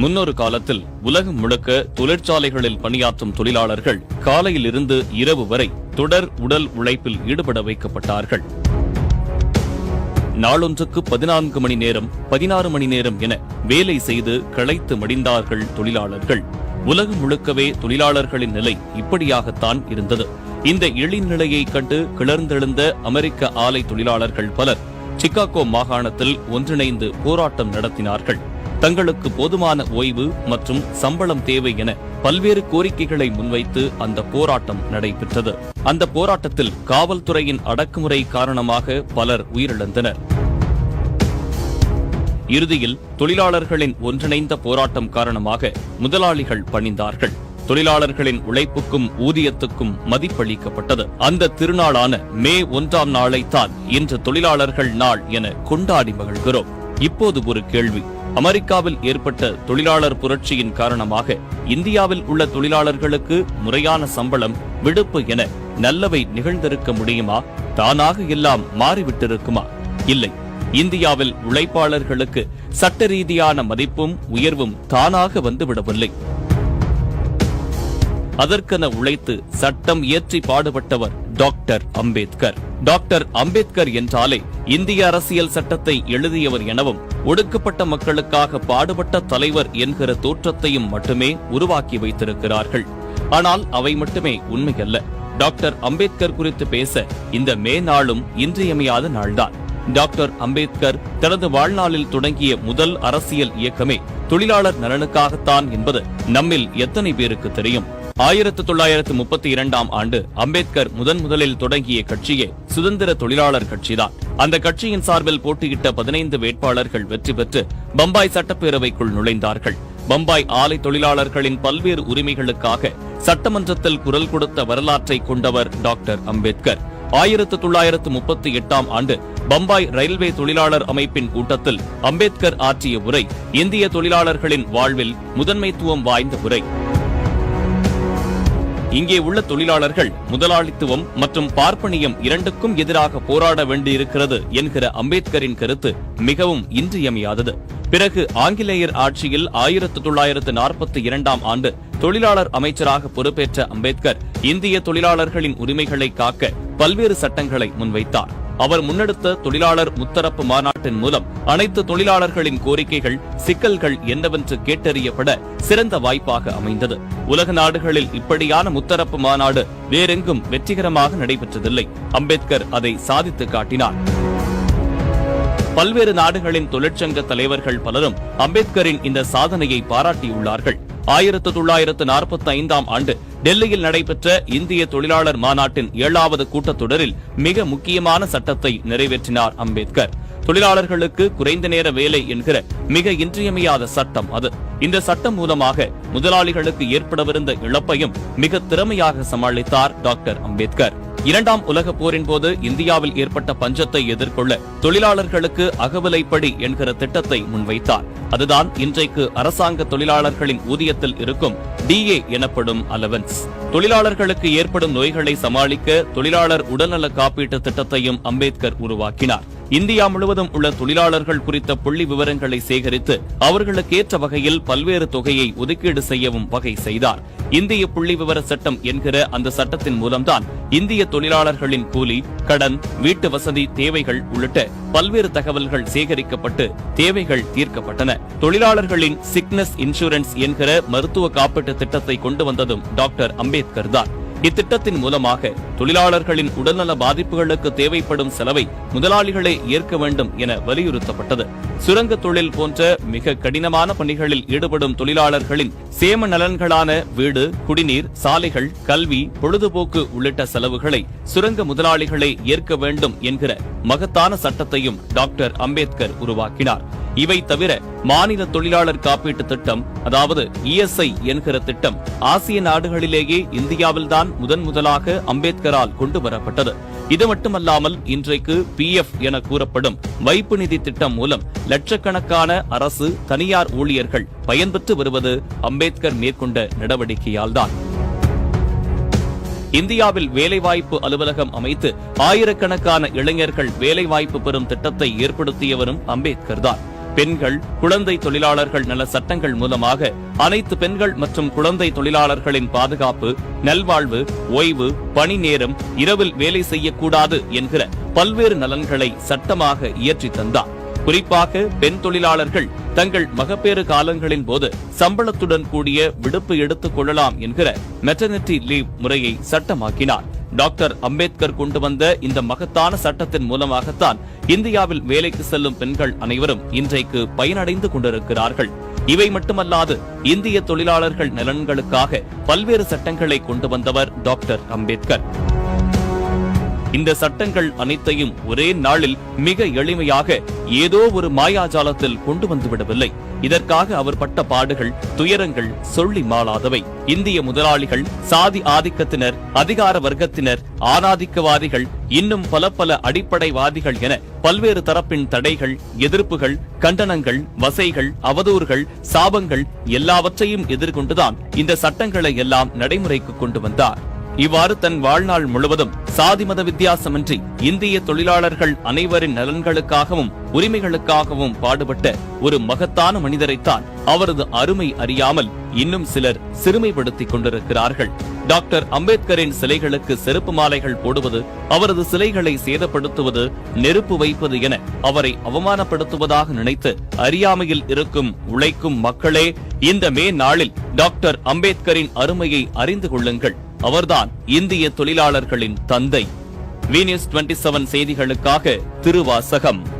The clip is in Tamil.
முன்னொரு காலத்தில் உலகம் முழுக்க தொழிற்சாலைகளில் பணியாற்றும் தொழிலாளர்கள் காலையிலிருந்து இரவு வரை தொடர் உடல் உழைப்பில் ஈடுபட வைக்கப்பட்டார்கள். நாளொன்றுக்கு பதினான்கு மணி நேரம் பதினாறு மணி நேரம் என வேலை செய்து களைத்து மடிந்தார்கள் தொழிலாளர்கள். உலகம் முழுக்கவே தொழிலாளர்களின் நிலை இப்படியாகத்தான் இருந்தது. இந்த இழிநிலையை கண்டு கிளர்ந்தெழுந்த அமெரிக்க ஆலை தொழிலாளர்கள் பலர் சிக்காகோ மாகாணத்தில் ஒன்றிணைந்து போராட்டம் நடத்தினார்கள். தங்களுக்கு போதுமான ஓய்வு மற்றும் சம்பளம் தேவை என பல்வேறு கோரிக்கைகளை முன்வைத்து அந்த போராட்டம் நடைபெற்றது. அந்த போராட்டத்தில் காவல்துறையின் அடக்குமுறை காரணமாக பலர் உயிரிழந்தனர். இறுதியில் தொழிலாளர்களின் ஒன்றிணைந்த போராட்டம் காரணமாக முதலாளிகள் பணிந்தார்கள். தொழிலாளர்களின் உழைப்புக்கும் ஊதியத்துக்கும் மதிப்பளிக்கப்பட்டது. அந்த திருநாளான மே ஒன்றாம் நாளைத்தான் இன்று தொழிலாளர்கள் நாள் என கொண்டாடி மகிழ்கிறோம். இப்போது ஒரு கேள்வி. அமெரிக்காவில் ஏற்பட்ட தொழிலாளர் புரட்சியின் காரணமாக இந்தியாவில் உள்ள தொழிலாளர்களுக்கு முறையான சம்பளம் விடுப்பு என நல்லவை நிகழ்ந்திருக்க முடியுமா? தானாக எல்லாம் மாறிவிட்டிருக்குமா? இல்லை. இந்தியாவில் உழைப்பாளர்களுக்கு சட்ட ரீதியான மதிப்பும் உயர்வும் தானாக வந்துவிடவில்லை. அதற்கென உழைத்து சட்டம் இயற்றி பாடுபட்டவர் டாக்டர் அம்பேத்கர். டாக்டர் அம்பேத்கர் என்றாலே இந்திய அரசியல் சட்டத்தை எழுதியவர் எனவும் ஒடுக்கப்பட்ட மக்களுக்காக பாடுபட்ட தலைவர் என்கிற தோற்றத்தையும் மட்டுமே உருவாக்கி வைத்திருக்கிறார்கள். ஆனால் அவை மட்டுமே உண்மையல்ல. டாக்டர் அம்பேத்கர் குறித்து பேச இந்த மே நாளும் இன்றியமையாத நாள்தான். டாக்டர் அம்பேத்கர் தனது வாழ்நாளில் தொடங்கிய முதல் அரசியல் இயக்கமே தொழிலாளர் நலனுக்காகத்தான் என்பது நம்மில் எத்தனை பேருக்கு தெரியும்? ஆயிரத்து தொள்ளாயிரத்து முப்பத்தி இரண்டாம் ஆண்டு அம்பேத்கர் முதன் முதலில் தொடங்கிய கட்சியே சுதந்திர தொழிலாளர் கட்சிதான். அந்த கட்சியின் சார்பில் போட்டியிட்ட பதினைந்து வேட்பாளர்கள் வெற்றி பெற்று பம்பாய் சட்டப்பேரவைக்குள் நுழைந்தார்கள். பம்பாய் ஆலை தொழிலாளர்களின் பல்வேறு உரிமைகளுக்காக சட்டமன்றத்தில் குரல் கொடுத்த வரலாற்றை கொண்டவர் டாக்டர் அம்பேத்கர். ஆயிரத்து தொள்ளாயிரத்து முப்பத்தி எட்டாம் ஆண்டு பம்பாய் ரயில்வே தொழிலாளர் அமைப்பின் கூட்டத்தில் அம்பேத்கர் ஆற்றிய உரை இந்திய தொழிலாளர்களின் வாழ்வில் முதன்மைத்துவம் வாய்ந்த உரை. இங்கே உள்ள தொழிலாளர்கள் முதலாளித்துவம் மற்றும் பார்ப்பனியம் இரண்டுக்கும் எதிராக போராட வேண்டியிருக்கிறது என்கிற அம்பேத்கரின் கருத்து மிகவும் இன்றியமையாதது. பிறகு ஆங்கிலேயர் ஆட்சியில் ஆயிரத்து தொள்ளாயிரத்து நாற்பத்தி இரண்டாம் ஆண்டு தொழிலாளர் அமைச்சராக பொறுப்பேற்ற அம்பேத்கர் இந்திய தொழிலாளர்களின் உரிமைகளை காக்க பல்வேறு சட்டங்களை முன்வைத்தார். அவர் முன்னெடுத்த தொழிலாளர் முத்தரப்பு மாநாட்டின் மூலம் அனைத்து தொழிலாளர்களின் கோரிக்கைகள் சிக்கல்கள் என்னவென்று கேட்டறியப்பட சிறந்த வாய்ப்பாக அமைந்தது. உலக நாடுகளில் இப்படியான முத்தரப்பு மாநாடு வேறெங்கும் வெற்றிகரமாக நடைபெற்றதில்லை. அம்பேத்கர் அதை சாதித்து காட்டினார். பல்வேறு நாடுகளின் தொழிற்சங்க தலைவர்கள் பலரும் அம்பேத்கரின் இந்த சாதனையை பாராட்டியுள்ளார்கள். ஆயிரத்து தொள்ளாயிரத்து நாற்பத்தி ஐந்தாம் ஆண்டு டெல்லியில் நடைபெற்ற இந்திய தொழிலாளர் மாநாட்டின் ஏழாவது கூட்டத்தொடரில் மிக முக்கியமான சட்டத்தை நிறைவேற்றினார் அம்பேத்கர். தொழிலாளர்களுக்கு குறைந்த நேர வேலை என்கிற மிக இன்றியமையாத சட்டம் அது. இந்த சட்டம் மூலமாக முதலாளிகளுக்கு ஏற்படவிருந்த இழப்பையும் மிக திறமையாக சமாளித்தார் டாக்டர் அம்பேத்கர். இரண்டாம் உலக போரின் போது இந்தியாவில் ஏற்பட்ட பஞ்சத்தை எதிர்கொள்ள தொழிலாளர்களுக்கு அகவிலைப்படி என்கிற திட்டத்தை முன்வைத்தார். அதுதான் இன்றைக்கு அரசாங்க தொழிலாளர்களின் ஊதியத்தில் இருக்கும் டிஏ எனப்படும் அலவன்ஸ் தொழிலாளர்களுக்கு ஏற்படும் நோய்களை சமாளிக்க தொழிலாளர் உடல்நல காப்பீட்டு திட்டத்தையும் அம்பேத்கர் உருவாக்கினார். இந்தியா முழுவதும் உள்ள தொழிலாளர்கள் குறித்த புள்ளி விவரங்களை சேகரித்து அவர்களுக்கேற்ற வகையில் பல்வேறு தொகையை ஒதுக்கீடு செய்யவும் வகை செய்தார். இந்திய புள்ளி விவர சட்டம் என்கிற அந்த சட்டத்தின் மூலம்தான் இந்திய தொழிலாளர்களின் கூலி கடன் வீட்டு வசதி தேவைகள் உள்ளிட்ட பல்வேறு தகவல்கள் சேகரிக்கப்பட்டு தேவைகள் தீர்க்கப்பட்டன. தொழிலாளர்களின் சிக்னஸ் இன்சூரன்ஸ் என்கிற மருத்துவ காப்பீட்டு திட்டத்தை கொண்டு வந்ததும் டாக்டர் அம்பேத்கர் தான். இத்திட்டத்தின் மூலமாக தொழிலாளர்களின் உடல்நல பாதிப்புகளுக்கு தேவைப்படும் செலவை முதலாளிகளே ஏற்க வேண்டும் என வலியுறுத்தப்பட்டது. சுரங்க தொழில் போன்ற மிக கடினமான பணிகளில் ஈடுபடும் தொழிலாளர்களின் சேம நலன்களான வீடு குடிநீர் சாலைகள் கல்வி பொழுதுபோக்கு உள்ளிட்ட செலவுகளை சுரங்க முதலாளிகளை ஏற்க வேண்டும் என்கிற மகத்தான சட்டத்தையும் டாக்டர் அம்பேத்கர் உருவாக்கினார். இவை தவிர மாநில தொழிலாளர் காப்பீட்டு திட்டம் அதாவது இஎஸ்ஐ என்கிற திட்டம் ஆசிய நாடுகளிலேயே இந்தியாவில்தான் முதன் முதலாக அம்பேத்கரால் கொண்டு வரப்பட்டது. இது மட்டுமல்லாமல் இன்றைக்கு பி என கூறப்படும் வைப்பு நிதி திட்டம் மூலம் லட்சக்கணக்கான அரசு தனியார் ஊழியர்கள் பயன்பெற்று வருவது அம்பேத்கர் மேற்கொண்ட நடவடிக்கையால்தான். இந்தியாவில் வேலைவாய்ப்பு அலுவலகம் அமைத்து ஆயிரக்கணக்கான இளைஞர்கள் வேலைவாய்ப்பு பெறும் திட்டத்தை ஏற்படுத்தியவரும் அம்பேத்கர் தான் பெண்கள் குழந்தை தொழிலாளர்கள் நல சட்டங்கள் மூலமாக அனைத்து பெண்கள் மற்றும் குழந்தை தொழிலாளர்களின் பாதுகாப்பு நல்வாழ்வு ஓய்வு பணி நேரம் இரவில் வேலை செய்யக்கூடாது என்கிற பல்வேறு நலன்களை சட்டமாக இயற்றி தந்தார். குறிப்பாக பெண் தொழிலாளர்கள் தங்கள் மகப்பேறு காலங்களின் போது சம்பளத்துடன் கூடிய விடுப்பு எடுத்துக் கொள்ளலாம் என்கிற மெட்டர்னிட்டி லீவ் முறையை சட்டமாக்கினார். டாக்டர் அம்பேத்கர் கொண்டு வந்த இந்த மகத்தான சட்டத்தின் மூலமாகத்தான் இந்தியாவில் வேலைக்கு செல்லும் பெண்கள் அனைவரும் இன்றைக்கு பயனடைந்து கொண்டிருக்கிறார்கள். இவை மட்டுமல்லாது இந்திய தொழிலாளர்கள் நலன்களுக்காக பல்வேறு சட்டங்களை கொண்டு வந்தவர் டாக்டர் அம்பேத்கர். இந்த சட்டங்கள் அனைத்தையும் ஒரே நாளில் மிக எளிமையாக ஏதோ ஒரு மாயாஜாலத்தில் கொண்டு வந்துவிடவில்லை. இதற்காக அவர் பட்ட பாடுகள் துயரங்கள் சொல்லி மாளாதவை. இந்திய முதலாளிகள் சாதி ஆதிக்கத்தினர் அதிகார வர்க்கத்தினர் ஆணாதிக்கவாதிகள் இன்னும் பல பல அடிப்படைவாதிகள் என பல்வேறு தரப்பின் தடைகள் எதிர்ப்புகள் கண்டனங்கள் வசைகள் அவதூறுகள் சாபங்கள் எல்லாவற்றையும் எதிர்கொண்டுதான் இந்த சட்டங்களை எல்லாம் நடைமுறைக்கு கொண்டு வந்தார். இவ்வாறு தன் வாழ்நாள் முழுவதும் சாதி மத வித்தியாசமின்றி இந்திய தொழிலாளர்கள் அனைவரின் நலன்களுக்காகவும் உரிமைகளுக்காகவும் பாடுபட்ட ஒரு மகத்தான மனிதரைத்தான் அவரது அருமை அறியாமல் இன்னும் சிலர் சிறுமைப்படுத்திக் கொண்டிருக்கிறார்கள். டாக்டர் அம்பேத்கரின் சிலைகளுக்கு செருப்பு மாலைகள் போடுவது அவரது சிலைகளை சேதப்படுத்துவது நெருப்பு வைப்பது என அவரை அவமானப்படுத்துவதாக நினைத்து அறியாமையில் இருக்கும் உழைக்கும் மக்களே இந்த மே நாளில் டாக்டர் அம்பேத்கரின் அருமையை அறிந்து கொள்ளுங்கள். அவர்தான் இந்திய தொழிலாளர்களின் தந்தை. வீனியஸ் டுவெண்டி செவன் செய்திகளுக்காக திருவாசகம்.